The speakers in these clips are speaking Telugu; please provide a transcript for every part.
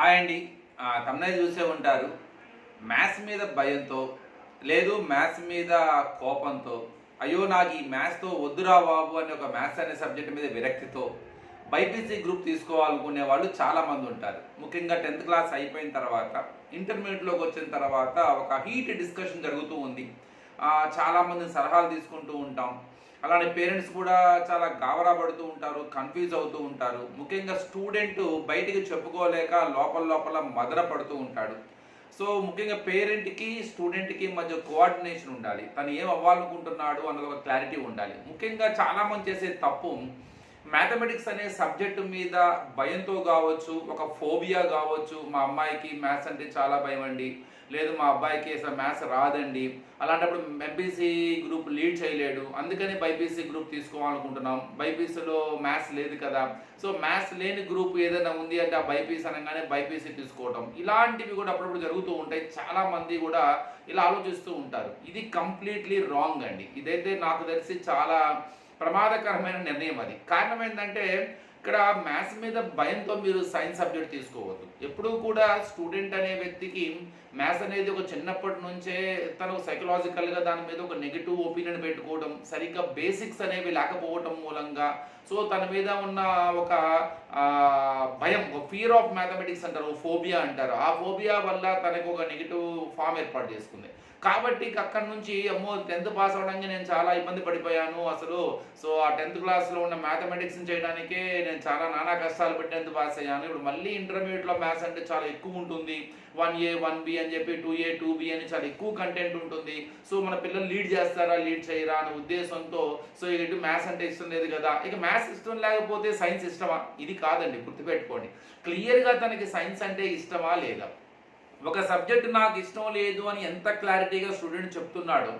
హాయ్ అండి. తమ్నే చూసే ఉంటారు. మ్యాథ్స్ మీద భయంతో లేదు మ్యాథ్స్ మీద కోపంతో అయ్యో నాకు ఈ మ్యాథ్స్తో వద్దురా బాబు అనే ఒక మ్యాథ్స్ అనే సబ్జెక్ట్ మీద విరక్తితో బైపీసీ గ్రూప్ తీసుకోవాలనుకునే వాళ్ళు చాలామంది ఉంటారు. ముఖ్యంగా టెన్త్ క్లాస్ అయిపోయిన తర్వాత ఇంటర్మీడియట్లోకి వచ్చిన తర్వాత ఒక హీట్ డిస్కషన్ జరుగుతూ ఉంది. చాలామంది సలహాలు తీసుకుంటూ ఉంటాం. అలానే పేరెంట్స్ కూడా చాలా గావరా పడుతూ ఉంటారు కన్ఫ్యూజ్ అవుతూ ఉంటారు. ముఖ్యంగా స్టూడెంట్ బయటికి చెప్పుకోలేక లోపల లోపల మదన పడుతూ ఉంటాడు. సో ముఖ్యంగా పేరెంట్కి స్టూడెంట్కి మధ్య కోఆర్డినేషన్ ఉండాలి. తను ఏం అవ్వాలనుకుంటున్నాడు అన్నది ఒక క్లారిటీ ఉండాలి. ముఖ్యంగా చాలా మంది చేసే తప్పు మ్యాథమెటిక్స్ అనే సబ్జెక్టు మీద భయంతో కావచ్చు ఒక ఫోబియా కావచ్చు. మా అమ్మాయికి మ్యాథ్స్ అంటే చాలా భయం అండి. లేదు మా అబ్బాయికి అసలు మ్యాథ్స్ రాదండి. అలాంటప్పుడు ఎంపీసీ గ్రూప్ లీడ్ చేయలేడు. అందుకని బైపీసీ గ్రూప్ తీసుకోవాలనుకుంటున్నాం. బైపీసీలో మ్యాథ్స్ లేదు కదా. సో మ్యాథ్స్ లేని గ్రూప్ ఏదైనా ఉంది అంటే ఆ బైపీసీ అనగానే బైపీసీ తీసుకోవటం. ఇలాంటివి కూడా అప్పుడప్పుడు జరుగుతూ ఉంటాయి. చాలా మంది కూడా ఇలా ఆలోచిస్తూ ఉంటారు. ఇది కంప్లీట్లీ రాంగ్ అండి. ఇదైతే నాకు తెలిసి చాలా ప్రమాదకరమైన నిర్ణయం అది. కారణం ఏంటంటే ఇక్కడ మ్యాథ్స్ మీద భయంతో మీరు సైన్స్ సబ్జెక్ట్ తీసుకోవద్దు. ఎప్పుడూ కూడా స్టూడెంట్ అనే వ్యక్తికి మ్యాథ్స్ అనేది ఒక చిన్నప్పటి నుంచే తను సైకలాజికల్గా దాని మీద ఒక నెగిటివ్ ఒపీనియన్ పెట్టుకోవడం సరిగ్గా బేసిక్స్ అనేవి లేకపోవటం మూలంగా సో తన మీద ఉన్న ఒక భయం ఒక ఫియర్ ఆఫ్ మ్యాథమెటిక్స్ అంటారు ఫోబియా అంటారు. ఆ ఫోబియా వల్ల తనకు ఒక నెగిటివ్ ఫామ్ ఏర్పాటు చేసుకుంది. కాబట్టి అక్కడి నుంచి అమ్మో టెన్త్ పాస్ అవడానికి నేను చాలా ఇబ్బంది పడిపోయాను అసలు. సో ఆ టెన్త్ క్లాస్లో ఉన్న మ్యాథమెటిక్స్ చేయడానికే నేను చాలా నానా కష్టాలు పెట్టి టెన్త్ పాస్ అయ్యాను. ఇప్పుడు మళ్ళీ ఇంటర్మీడియట్లో మ్యాథ్స్ అంటే చాలా ఎక్కువ ఉంటుంది. వన్ ఏ వన్ బి అని చెప్పి టూ ఏ టూ బి అని చాలా ఎక్కువ కంటెంట్ ఉంటుంది. సో మన పిల్లలు లీడ్ చేస్తారా లీడ్ చేయరా అనే ఉద్దేశంతో సో ఇటు మ్యాథ్స్ అంటే ఇష్టం లేదు కదా. ఇక మ్యాథ్స్ ఇష్టం లేకపోతే సైన్స్ ఇష్టమా? ఇది కాదండి గుర్తుపెట్టుకోండి. క్లియర్గా తనకి సైన్స్ అంటే ఇష్టమా లేదా? ఒక సబ్జెక్ట్ నాకు ఇష్టం లేదు అని ఎంత క్లారిటీగా స్టూడెంట్ చెప్తున్నాడు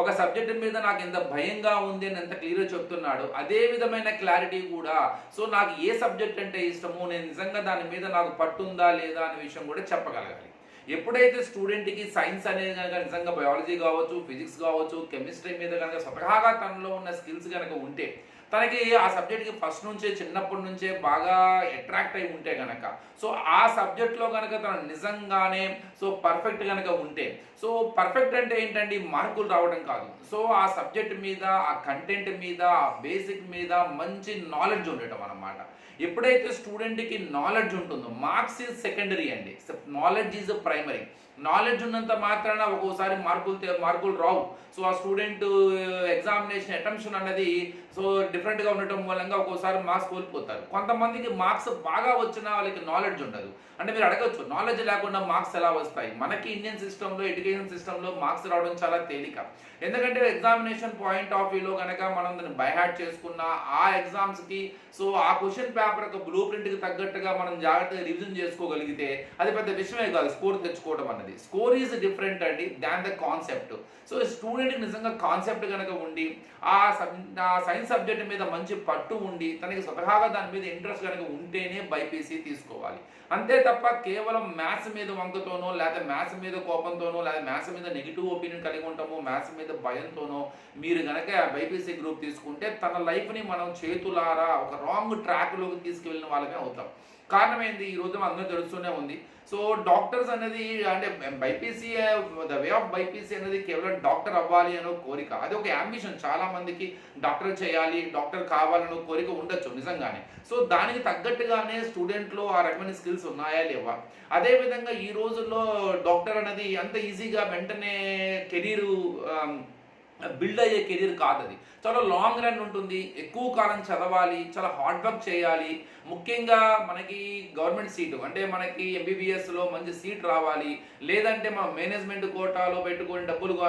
ఒక సబ్జెక్ట్ మీద నాకు ఎంత భయంగా ఉంది అని ఎంత క్లియర్గా చెప్తున్నాడు అదే విధమైన క్లారిటీ కూడా. సో నాకు ఏ సబ్జెక్ట్ అంటే ఇష్టమో నేను నిజంగా దాని మీద నాకు పట్టుందా లేదా అనే విషయం కూడా చెప్పగలగాలి. ఎప్పుడైతే స్టూడెంట్కి సైన్స్ అనేది కనుక నిజంగా బయాలజీ కావచ్చు ఫిజిక్స్ కావచ్చు కెమిస్ట్రీ మీద కనుక స్వతహాగా తనలో ఉన్న స్కిల్స్ కనుక ఉంటే తనకి ఆ సబ్జెక్ట్కి ఫస్ట్ నుంచే చిన్నప్పటి నుంచే బాగా అట్రాక్ట్ అయి ఉంటే కనుక సో ఆ సబ్జెక్ట్లో కనుక తను నిజంగానే సో పర్ఫెక్ట్ కనుక ఉంటే. సో పర్ఫెక్ట్ అంటే ఏంటండి? మార్కులు రావడం కాదు. సో ఆ సబ్జెక్ట్ మీద ఆ కంటెంట్ మీద ఆ బేసిక్ మీద మంచి నాలెడ్జ్ ఉండటం అన్నమాట. ఎప్పుడైతే స్టూడెంట్కి నాలెడ్జ్ ఉంటుందో మార్క్స్ ఈజ్ సెకండరీ అండి. Knowledge is primary. నాలెడ్జ్ ఉన్నంత మాత్రాన ఒక్కోసారి మార్కులు మార్కులు రావు. సో ఆ స్టూడెంట్ ఎగ్జామినేషన్ అటెంప్షన్ అన్నది సో డిఫరెంట్గా ఉండటం మూలంగా ఒక్కోసారి మార్క్స్ కోల్పోతారు. కొంతమందికి మార్క్స్ బాగా వచ్చినా వాళ్ళకి నాలెడ్జ్ ఉండదు. అంటే మీరు అడగచ్చు నాలెడ్జ్ లేకుండా మార్క్స్ ఎలా వస్తాయి? మనకి ఇండియన్ సిస్టంలో ఎడ్యుకేషన్ సిస్టంలో మార్క్స్ రావడం చాలా తేలిక. ఎందుకంటే ఎగ్జామినేషన్ పాయింట్ ఆఫ్ వ్యూలో కనుక మనం దాన్ని బైహార్ట్ చేసుకున్న ఆ ఎగ్జామ్స్కి సో ఆ క్వశ్చన్ పేపర్ యొక్క బ్లూ ప్రింట్కి తగ్గట్టుగా మనం జాగ్రత్తగా రివిజన్ చేసుకోగలిగితే అది పెద్ద విషయమే కాదు స్కోర్ తెచ్చుకోవడం అనేది అన్నది స్కోర్ ఈజ్ డిఫరెంట్ అండి దాన్ ద కాన్సెప్ట్ సో స్టూడెంట్కి నిజంగా కాన్సెప్ట్ కనుక ఉండి ఆ సబ్ ఆ సైన్స్ సబ్జెక్ట్ మీద మంచి పట్టు ఉండి తనకి స్వతహాగా దాని మీద ఇంట్రెస్ట్ కనుక ఉంటేనే బైపీసీ తీసుకోవాలి. అంతే తప్ప కేవలం మ్యాథ్స్ మీద వంకతోనో లేదా మ్యాథ్స్ మీద కోపంతోనో లేదా మ్యాథ్స్ మీద నెగిటివ్ ఒపీనియన్ కలిగి ఉంటామో మ్యాథ్స్ మీద భయంతోనో మీరు కనుక బైపీసీ గ్రూప్ తీసుకుంటే తన లైఫ్ని మనం చేతులారా ఒక రాంగ్ ట్రాక్లోకి తీసుకువెళ్ళిన వాళ్ళమే అవుతాం. కారణం ఏంది ఈ రోజు అందరూ తెలుస్తూనే ఉంది. సో డాక్టర్స్ అనేది అంటే BiPC the way of BiPC అనేది కేవలం డాక్టర్ అవ్వాలి అనే కోరిక. అది ఒక అంబిషన్ చాలా మందికి డాక్టర్ చేయాలి డాక్టర్ కావాలనే కోరిక ఉండొచ్చు నిజంగానే. సో దానికి తగ్గట్టుగానే స్టూడెంట్లో ఆ రకమైన స్కిల్స్ ఉన్నాయా లేవా? అదేవిధంగా ఈ రోజుల్లో డాక్టర్ అనేది అంత ఈజీగా వెంటనే కెరీర్ బిల్డ్ అయ్యే కెరీర్ కాదు అది. చాలా లాంగ్ రన్ ఉంటుంది ఎక్కువ కాలం చదవాలి చాలా హార్డ్ వర్క్ చేయాలి. ముఖ్యంగా మనకి గవర్నమెంట్ సీటు అంటే మనకి ఎంబీబీఎస్లో మంచి సీట్ రావాలి. లేదంటే మా మేనేజ్మెంట్ కోటాలో పెట్టుకొని డబ్బులు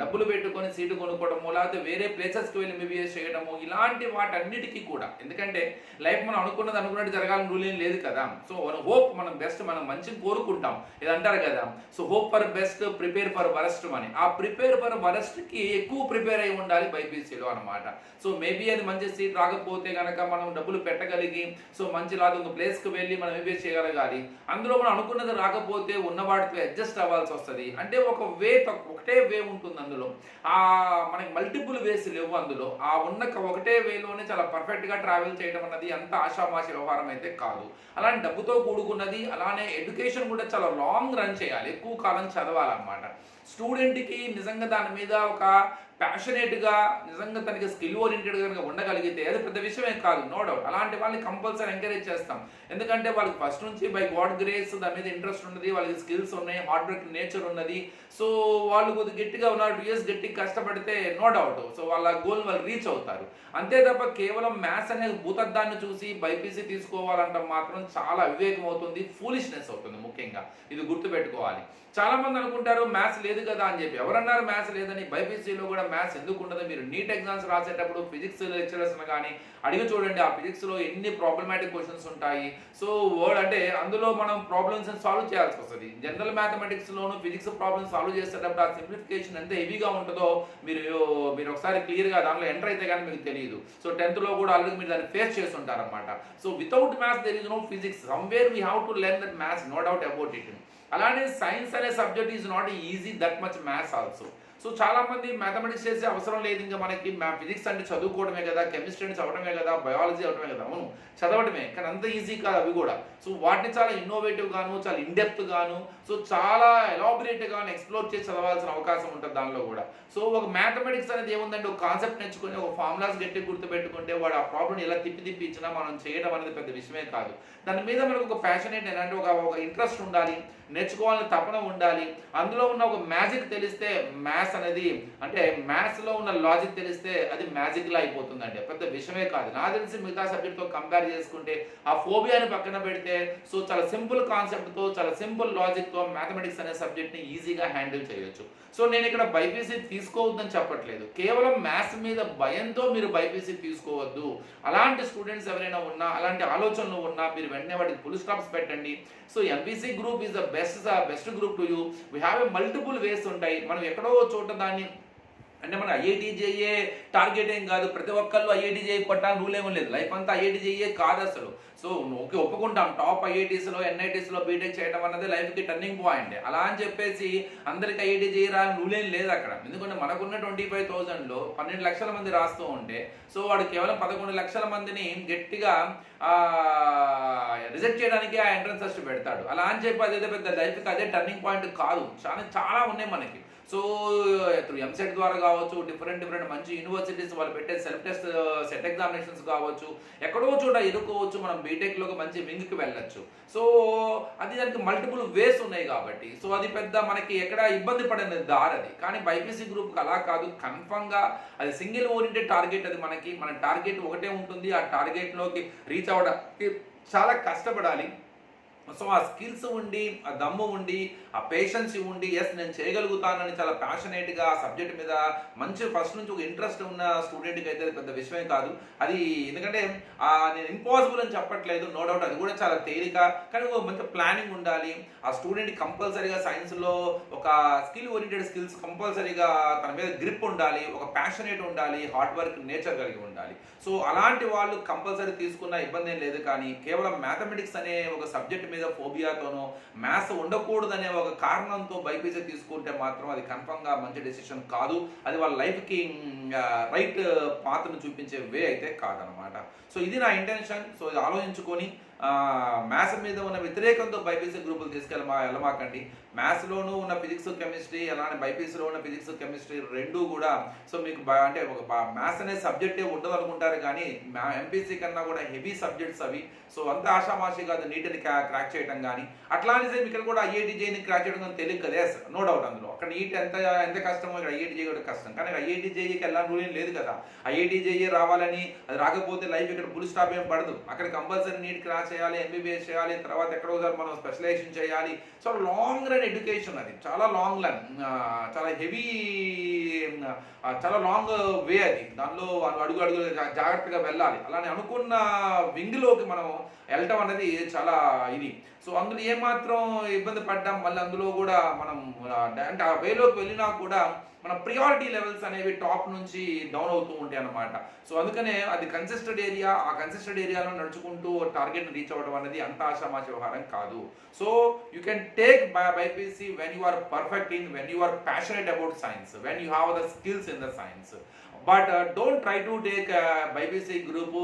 డబ్బులు పెట్టుకొని సీటు కొనుక్కోవడము లేకపోతే వేరే ప్లేసెస్కి వెళ్ళి ఎంబీబీఎస్ చేయడము ఇలాంటి వాటన్నిటికీ కూడా. ఎందుకంటే లైఫ్ మనం అనుకున్నది అనుకున్నట్టు జరగాలని రూల్ ఏం లేదు కదా. సో మన హోప్ మనం బెస్ట్ మనం మంచిని కోరుకుంటాం. ఇది అంటారు కదా. So hope for best prepare for worst అని. ఆ ప్రిపేర్ ఫర్ వరస్ట్కి ఎక్కువ ప్రిపేర్ అయి ఉండాలి బైపీసీలో అనమాట సో మేబీ అది మంచి సీట్ రాకపోతే కనుక మనం డబ్బులు పెట్టగలిగి సో మంచి లాగా ఒక ప్లేస్కి వెళ్ళి మనం ఎంబీఏ చేయగలగాలి. అందులో మనం అనుకున్నది రాకపోతే ఉన్న వాటితో అడ్జస్ట్ అవ్వాల్సి వస్తుంది. అంటే ఒక వే ఒకటే వే ఉంటుంది అందులో. ఆ మనకి మల్టిపుల్ వేస్ లేవు అందులో. ఆ ఉన్న ఒకటే వేలోనే చాలా పర్ఫెక్ట్గా ట్రావెల్ చేయడం అన్నది అంత ఆషామాషి వ్యవహారం అయితే కాదు. అలానే డబ్బుతో కూడుకున్నది అలానే ఎడ్యుకేషన్ కూడా చాలా లాంగ్ రన్ చేయాలి. ఎక్కువ కాలం చదవాలన్నమాట. స్టూడెంట్కి నిజంగా దాని మీద ఒక ప్యాషనేట్గా నిజంగా తనకి స్కిల్ ఓరియంటెడ్ కనుక ఉండగలిగితే అది పెద్ద విషయమే కాదు నో డౌట్ అలాంటి వాళ్ళని కంపల్సరీ ఎంకరేజ్ చేస్తాం. ఎందుకంటే వాళ్ళకి ఫస్ట్ నుంచి బై గాడ్ గ్రేస్ దాని మీద ఇంట్రెస్ట్ ఉన్నది వాళ్ళకి స్కిల్స్ ఉన్నాయి హార్డ్ వర్క్ నేచర్ ఉన్నది. సో వాళ్ళు కొద్దిగా గట్టిగా ఉన్నారు టూ ఇయర్స్ గట్టిగా కష్టపడితే నో డౌట్ సో వాళ్ళ గోల్ వాళ్ళు రీచ్ అవుతారు. అంతే తప్ప కేవలం మ్యాథ్స్ అనే భూతద్దాన్ని చూసి బైపీసీ తీసుకోవాలంటే మాత్రం చాలా వివేకం అవుతుంది ఫూలిష్నెస్ అవుతుంది ముఖ్యంగా. ఇది గుర్తుపెట్టుకోవాలి. చాలా మంది అనుకుంటారు మ్యాథ్స్ లేదు కదా అని చెప్పి. ఎవరన్నారు మ్యాథ్స్ లేదని? బైపీసీలో కూడా మ్యాథ్స్ ఎందుకు ఉండదు? మీరు నీట్ ఎగ్జామ్స్ రాసేటప్పుడు ఫిజిక్స్ లెక్చరర్స్ కానీ అడిగి చూడండి ఆ ఫిజిక్స్లో ఎన్ని ప్రాబ్లమాటిక్ క్వశ్చన్స్ ఉంటాయి. సో వర్డ్ అంటే అందులో మనం ప్రాబ్లమ్స్ సాల్వ్ చేయాల్సి వస్తుంది. జనరల్ మ్యాథమెటిక్స్ లోను ఫిజిక్స్ ప్రాబ్లమ్స్ సాల్వ్ చేసేటప్పుడు ఆ సింప్లిఫికేషన్ ఎంత హెవీగా ఉంటుందో మీరు మీరు ఒకసారి క్లియర్గా దాంట్లో ఎంటర్ అయితే కానీ మీకు తెలియదు. సో టెన్త్లో కూడా ఆల్రెడీ మీరు దాన్ని ఫేస్ చేస్తుంటారు అనమాట so without maths there is no physics somewhere we have to learn that maths no doubt about it అలానే సైన్స్ అనే subject is not easy that much maths also so చాలా మంది మ్యాథమెటిక్స్ చేసే అవసరం లేదు. ఇంకా మనకి ఫిజిక్స్ అంటే చదువుకోవడమే కదా కెమిస్ట్రీ అంటే చదవడమే కదా బయాలజీ అవడమే కదా. అవును చదవడమే. కానీ అంత ఈజీ కాదు అవి కూడా. సో వాటిని చాలా ఇన్నోవేటివ్ గాను చాలా ఇన్డెప్త్ గాను సో చాలా ఎలాబరేట్ గాను ఎక్స్ప్లోర్ చేసి చదవాల్సిన అవకాశం ఉంటుంది దానిలో కూడా. సో ఒక మ్యాథమెటిక్స్ అనేది ఏముందంటే ఒక కాన్సెప్ట్ నేర్చుకుని ఒక ఫార్ములాస్ గట్టి గుర్తుపెట్టుకుంటే వాడు ఆ ప్రాబ్లం ఎలా తిప్పి తిప్పి ఇచ్చినా మనం చేయడం అనేది పెద్ద విషయమే కాదు. దాని మీద మనకు ఒక ప్యాషనేట్ అంటే ఒక ఇంట్రెస్ట్ ఉండాలి. నేర్చుకోవాలని తపన ఉండాలి. అందులో ఉన్న ఒక మ్యాజిక్ తెలిస్తే మ్యాథ్స్ అనేది అంటే మ్యాథ్స్లో ఉన్న లాజిక్ తెలిస్తే అది మ్యాజిక్లా అయిపోతుందండి. పెద్ద విషయమే కాదు. నాకు తెలిసి మిగతా సబ్జెక్ట్తో కంపేర్ చేసుకుంటే ఆ ఫోబియాని పక్కన పెడితే సో చాలా సింపుల్ కాన్సెప్ట్తో చాలా సింపుల్ లాజిక్తో మ్యాథమెటిక్స్ అనే సబ్జెక్ట్ని ఈజీగా హ్యాండిల్ చేయొచ్చు. సో నేను ఇక్కడ బైపీసీ తీసుకోవద్దని చెప్పట్లేదు. కేవలం మ్యాథ్స్ మీద భయంతో మీరు బైపీసీ తీసుకోవద్దు. అలాంటి స్టూడెంట్స్ ఎవరైనా ఉన్నా అలాంటి ఆలోచనలు ఉన్నా మీరు వెంటనే వాటికి ఫుల్ స్టాప్స్ పెట్టండి. So MPC group is the best best group to you we have a multiple ways ఉంటాయి మనం ఎక్కడో చోట దాన్ని అంటే మన ఐఐటి జేఏ టార్గెట్ ఏం కాదు. ప్రతి ఒక్కళ్ళు ఐఐటి జేఏ కొట్టాలని రూలేమో లేదు. లైఫ్ అంతా ఐఐటి జేఏ కాదు అసలు. సో ఓకే ఒప్పుకుంటాం. టాప్ ఐఐటీస్లో ఎన్ఐటీస్లో బీటెక్ చేయడం అన్నది లైఫ్కి టర్నింగ్ పాయింట్ అలా అని చెప్పేసి అందరికి ఐఐటి జేఈ రాని రూలేం లేదు అక్కడ. ఎందుకంటే మనకున్న ట్వంటీ ఫైవ్ థౌజండ్లో పన్నెండు లక్షల మంది రాస్తూ ఉంటే సో వాడు కేవలం పదకొండు లక్షల మందిని గట్టిగా రిజెక్ట్ చేయడానికి ఆ ఎంట్రన్స్ టెస్ట్ పెడతాడు. అలా అని చెప్పి అదే పెద్ద లైఫ్కి అదే టర్నింగ్ పాయింట్ కాదు. చాలా చాలా ఉన్నాయి మనకి. సో త్రూ ఎంసెట్ ద్వారా కావచ్చు డిఫరెంట్ డిఫరెంట్ మంచి యూనివర్సిటీస్ వాళ్ళు పెట్టే సెల్ఫ్ టెస్ట్ సెట్ ఎగ్జామినేషన్స్ కావచ్చు ఎక్కడో చోట ఎదుర్కోవచ్చు మనం బీటెక్లోకి మంచి వింగ్కి వెళ్ళచ్చు. సో అది దానికి మల్టిపుల్ వేస్ ఉన్నాయి కాబట్టి. సో అది పెద్ద మనకి ఎక్కడ ఇబ్బంది పడిన దారి అది. కానీ బైపీసీ గ్రూప్కి అలా కాదు. కన్ఫర్మ్గా అది సింగిల్ ఓరియంటెడ్ టార్గెట్ అది మనకి. మన టార్గెట్ ఒకటే ఉంటుంది. ఆ టార్గెట్లోకి రీచ్ అవ్వడానికి చాలా కష్టపడాలి. సో ఆ స్కిల్స్ ఉండి ఆ దమ్ము ఉండి ఆ పేషెన్స్ ఉండి ఎస్ నేను చేయగలుగుతానని చాలా ప్యాషనేట్గా ఆ సబ్జెక్ట్ మీద మంచి ఫస్ట్ నుంచి ఒక ఇంట్రెస్ట్ ఉన్న స్టూడెంట్కి అయితే అది పెద్ద విషయమే కాదు. అది ఎందుకంటే నేను ఇంపాసిబుల్ అని చెప్పట్లేదు నో డౌట్ అది కూడా చాలా తేలిక. కానీ ఒక మంచి ప్లానింగ్ ఉండాలి. ఆ స్టూడెంట్ కంపల్సరీగా సైన్స్లో ఒక స్కిల్ ఓరియంటెడ్ స్కిల్స్ కంపల్సరీగా తన మీద గ్రిప్ ఉండాలి ఒక ప్యాషనేట్ ఉండాలి హార్డ్ వర్క్ నేచర్ కలిగి ఉండాలి. సో అలాంటి వాళ్ళు కంపల్సరీ తీసుకున్న ఇబ్బంది ఏం లేదు కానీ కేవలం మ్యాథమెటిక్స్ అనే ఒక సబ్జెక్ట్ మీద మీద ఫోబియాతోనో మ్యాథ్స్ ఉండకూడదనే ఒక కారణంతో బైపీసీ తీసుకుంటే మాత్రం అది కన్ఫర్మ్గా మంచి డెసిషన్ కాదు. అది వాళ్ళ లైఫ్కి రైట్ పాత్రను చూపించే వే అయితే కాదనమాట. సో ఇది నా ఇంటెన్షన్. సో ఇది ఆలోచించుకొని మ్యాథ్స్ మీద ఉన్న వ్యతిరేకంతో బైపీసీ గ్రూపులు తీసుకెళ్ళమా వెళ్ళమాకండి. మ్యాథ్స్లోనూ ఉన్న ఫిజిక్స్ కెమిస్ట్రీ అలానే బైపీసీలో ఉన్న ఫిజిక్స్ కెమిస్ట్రీ రెండు కూడా సో మీకు అంటే ఒక మ్యాథ్స్ అనే సబ్జెక్టే ఉండదు అనుకుంటారు కానీ ఎంపీసీ కన్నా కూడా హెవీ సబ్జెక్ట్స్ అవి. సో అంత ఆషామాషి కాదు నీటిని క్రాక్ చేయడం కానీ అట్లా అని సేమ్ ఇక్కడ కూడా ఐఐటి జేని క్రాక్ చేయడం కానీ తెలియదు కదా నో డౌట్ అందులో. అక్కడ నీట్ ఎంత ఎంత కష్టమో ఇక్కడ ఐఐటి జే కూడా కష్టం. కానీ ఐఐటి జేఈకి వెళ్ళాలని రూల్ లేదు కదా. ఐఐటి జేఈ రావాలని అది రాకపోతే లైఫ్ ఇక్కడ ఫుల్ స్టాప్ ఏం పడదు. అక్కడ కంపల్సరీ నీట్ క్రాస్ చేయాలి ఎంబీబీఎస్ చేయాలి తర్వాత ఎక్కడో ఒకసారి మనం స్పెషలైజేషన్ చేయాలి. సో లాంగ్ రన్ ఎడ్యుకేషన్ అది. చాలా లాంగ్ రన్ చాలా హెవీ చాలా లాంగ్ వే అది. దానిలో అడుగు అడుగు జాగ్రత్తగా వెళ్ళాలి. అలానే అనుకున్న వింగ్లోకి మనం వెళ్ళటం అనేది చాలా ఇది. సో అందులో ఏమాత్రం ఇబ్బంది పడ్డాం? మళ్ళీ అందులో కూడా మనం అంటే ఆ వేలోకి వెళ్ళినా కూడా మన ప్రియారిటీ లెవెల్స్ అనేవి టాప్ నుంచి డౌన్ అవుతూ ఉంటాయి అన్నమాట. సో అందుకనే అది కన్సిస్టెడ్ ఏరియా ఆ కన్సిస్టెడ్ ఏరియాలో నడుచుకుంటూ టార్గెట్ రీచ్ అవ్వడం అనేది అంత ఆశామాష వ్యవహారం కాదు. So you can take by BiPC when you are perfect in when you are passionate about science when you have the skills in the science but don't try to take BiPC group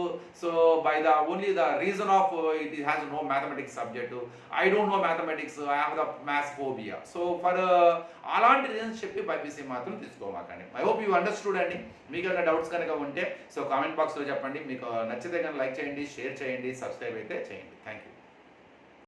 so by the only the reason of it has no mathematics subject I don't know mathematics I have the maths phobia so for అలాంటి రీజన్స్ చెప్పి బైబిసి మాత్రం తీసుకోమాకండి. ఐ హోప్ యూ అండర్స్టూడ్ అండి. మీకు ఏమైనా డౌట్స్ కనుక ఉంటే సో కామెంట్ బాక్స్లో చెప్పండి. మీకు నచ్చితే కనుక లైక్ చేయండి షేర్ చేయండి సబ్స్క్రైబ్ అయితే చేయండి. Thank you